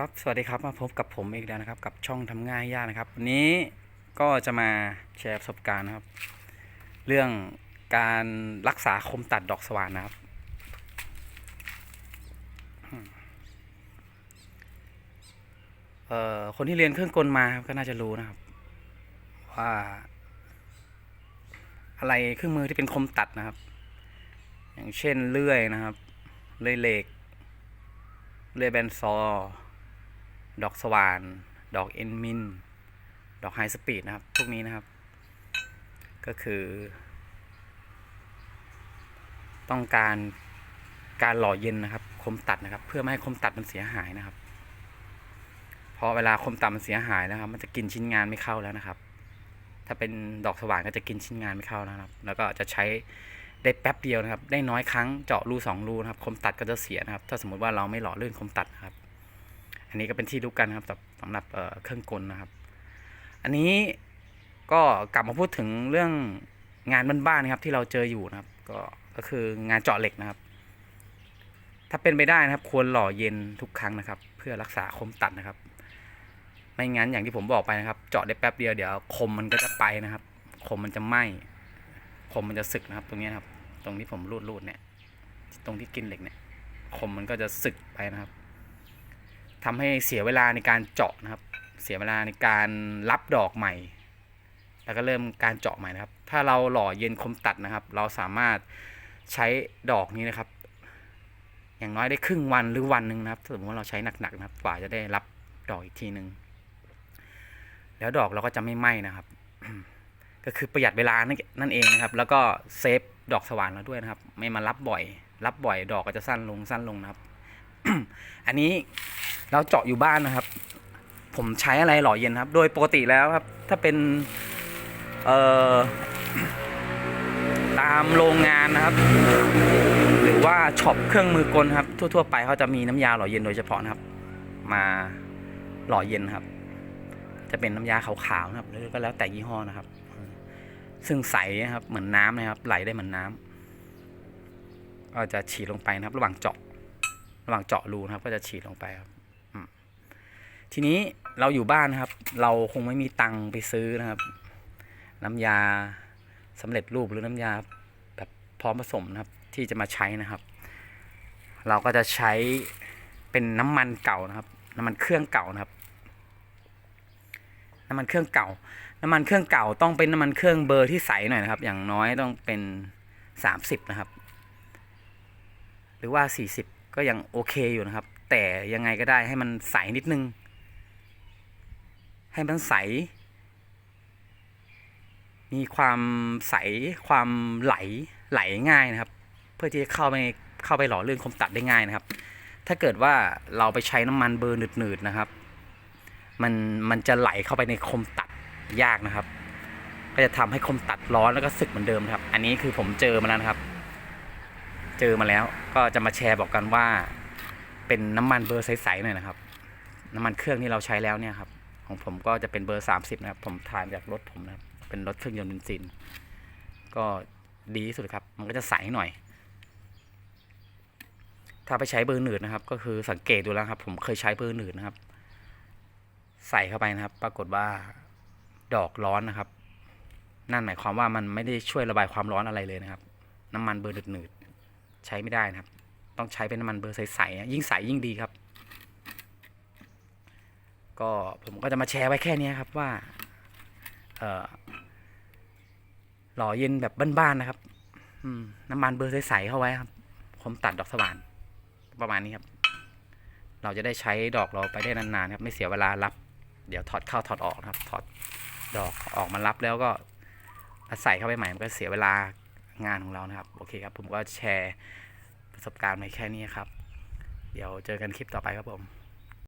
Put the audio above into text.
ครับ สวัสดีครับ มาพบกับผมอีกแล้วนะครับ กับช่องทำง่ายยากนะครับ วันนี้ก็จะมาแชร์ประสบการณ์นะครับ เรื่องการรักษาคมตัดดอกสว่านนะครับ เอ่อ คนที่เรียนเครื่องกลมาก็น่าจะรู้นะครับ ว่า อะไรเครื่องมือที่เป็นคมตัดนะครับ อย่างเช่นเลื่อยนะครับ เลื่อยเหล็ก เลื่อยแบนซอ ดอกสว่าน ดอกเอ็นมิน ดอกไฮสปีดนะครับ พวกนี้นะครับ ก็คือ ต้องการการหล่อเย็นนะครับ คมตัดนะครับ เพื่อไม่ให้คมตัดมันเสียหายนะครับเพราะเวลาคมตัดมันเสียหายนะครับ มันจะกินชิ้นงานไม่เข้าแล้วนะครับ ถ้าเป็นดอกสว่านก็จะกินชิ้นงานไม่เข้าแล้วนะครับ แล้วก็จะใช้ได้แป๊บเดียวนะครับ ได้น้อยครั้งเจาะรูสองรูนะครับ คมตัดก็จะเสียนะครับ ถ้าสมมติว่าเราไม่หล่อลื่นคมตัดนะครับ อันนี้ก็เป็นที่รู้กันนะครับสำหรับสำหรับเเครื่องกลนะครับ อันนี้ก็กลับมาพูดถึงเรื่องงานบ้านๆนะครับ ที่เราเจออยู่นะครับ ก็ก็คืองานเจาะเหล็กนะครับ ถ้าเป็นไปได้นะครับ ควรหล่อเย็นทุกครั้งนะครับ เพื่อรักษาคมตัดนะครับ ไม่งั้นอย่างที่ผมบอกไปนะครับ เจาะได้แป๊บเดียวเดี๋ยวคมมันก็จะไปนะครับ คมมันจะไหม้คมมันจะสึกนะครับ ตรงนี้นะครับ ตรงที่ผมรูดรูดๆเนี่ย ตรงที่กินเหล็กเนี่ย คมมันก็จะสึกไปนะครับ ทำให้เสียเวลาในการเจาะนะครับ เสียเวลาในการรับดอกใหม่ แล้วก็เริ่มการเจาะใหม่นะครับ ถ้าเราหล่อเย็นคมตัดนะครับ เราสามารถใช้ดอกนี้นะครับ อย่างน้อยได้ครึ่งวันหรือวันหนึ่งนะครับ สมมติว่าเราใช้หนักๆนะครับกว่าจะได้รับดอกอีกทีหนึ่งแล้วดอกเราก็จะไม่ไหม้นะครับ ก็คือประหยัดเวลานั่นเองนะครับ แล้วก็เซฟดอกสว่านเราด้วยนะครับ ไม่มารับบ่อย รับบ่อยดอกก็จะสั้นลงสั้นลงนะครับ อันนี้ เราเจาะอยู่บ้านนะครับ ผมใช้อะไรหล่อเย็นครับ โดยปกติแล้วครับ ถ้าเป็นเอ่อตามโรงงานนะครับ หรือว่าช็อปเครื่องมือกลครับ ทั่ว ๆ ไปเขาจะมีน้ำยาหล่อเย็นโดยเฉพาะนะครับ มาหล่อเย็นครับ จะเป็นน้ำยาขาวๆนะครับหรือก็แล้วแต่ยี่ห้อนะครับ ซึ่งใสนะครับ เหมือนน้ำนะครับ ไหลได้เหมือนน้ำก็จะฉีดลงไปนะครับ ระหว่างเจาะระหว่างเจาะรูนะครับ ก็จะฉีดลงไปครับ ทีนี้เราอยู่บ้านนะครับ เราคงไม่มีตังค์ไปซื้อนะครับ น้ำยาสำเร็จรูปหรือน้ำยาแบบพร้อมผสมนะครับ ที่จะมาใช้นะครับ เราก็จะใช้เป็นน้ำมันเก่านะครับ น้ำมันเครื่องเก่านะครับ น้ำมันเครื่องเก่า น้ำมันเครื่องเก่าต้องเป็นน้ำมันเครื่องเบอร์ที่ใสหน่อยนะครับ อย่างน้อยต้องเป็นสามสิบนะครับ หรือว่าสี่สิบก็ยังโอเคอยู่นะครับ แต่ยังไงก็ได้ให้มันใสนิดนึง ให้มันใส มีความใสความไหลไหลง่ายนะครับ เพื่อที่จะเข้าไปเข้าไปหล่อลื่นคมตัดได้ง่ายนะครับ ถ้าเกิดว่าเราไปใช้น้ำมันเบอร์หนืดๆนะครับ มันมันจะไหลเข้าไปในคมตัดยากนะครับ ก็จะทำให้คมตัดร้อนแล้วก็สึกเหมือนเดิมครับ อันนี้คือผมเจอมาแล้วนะครับ เจอมาแล้วก็จะมาแชร์บอกกันว่า เป็นน้ำมันเบอร์ใสๆหน่อยนะครับ น้ำมันเครื่องที่เราใช้แล้วเนี่ยครับ ของผมก็จะเป็นเบอร์ 30 นะครับ ผมถ่ายจากรถผมนะครับ เป็นรถเครื่องยนต์เบนซิน ก็ดีที่สุดครับ มันก็จะใสหน่อย ถ้าไปใช้เบอร์หนืดนะครับ ก็คือสังเกตดูแล้วครับ ผมเคยใช้เบอร์หนืดนะครับ ใส่เข้าไปนะครับ ปรากฏว่าดอกร้อนนะครับ นั่นหมายความว่ามันไม่ได้ช่วยระบายความร้อนอะไรเลยนะครับ น้ำมันเบอร์หนืดๆใช้ไม่ได้นะครับ ต้องใช้เป็นน้ำมันเบอร์ใสๆยิ่งใสยิ่งดีครับ ก็ผมก็จะมาแชร์ไว้แค่นี้ครับว่าเออหล่อเย็นแบบบ้านๆนะครับน้ำมันเบอร์ใสๆเข้าไว้ครับ ผมตัดดอกสว่านประมาณนี้ครับ เราจะได้ใช้ดอกเราไปได้นานๆครับ ไม่เสียเวลารับ เดี๋ยวถอดเข้าถอดออกนะครับ ถอดดอกออกมารับแล้วก็ใส่เข้าไปใหม่มันก็เสียเวลางานของเรานะครับ โอเคครับ ผมก็แชร์ประสบการณ์ไปแค่นี้ครับ เดี๋ยวเจอกันคลิปต่อไปครับผม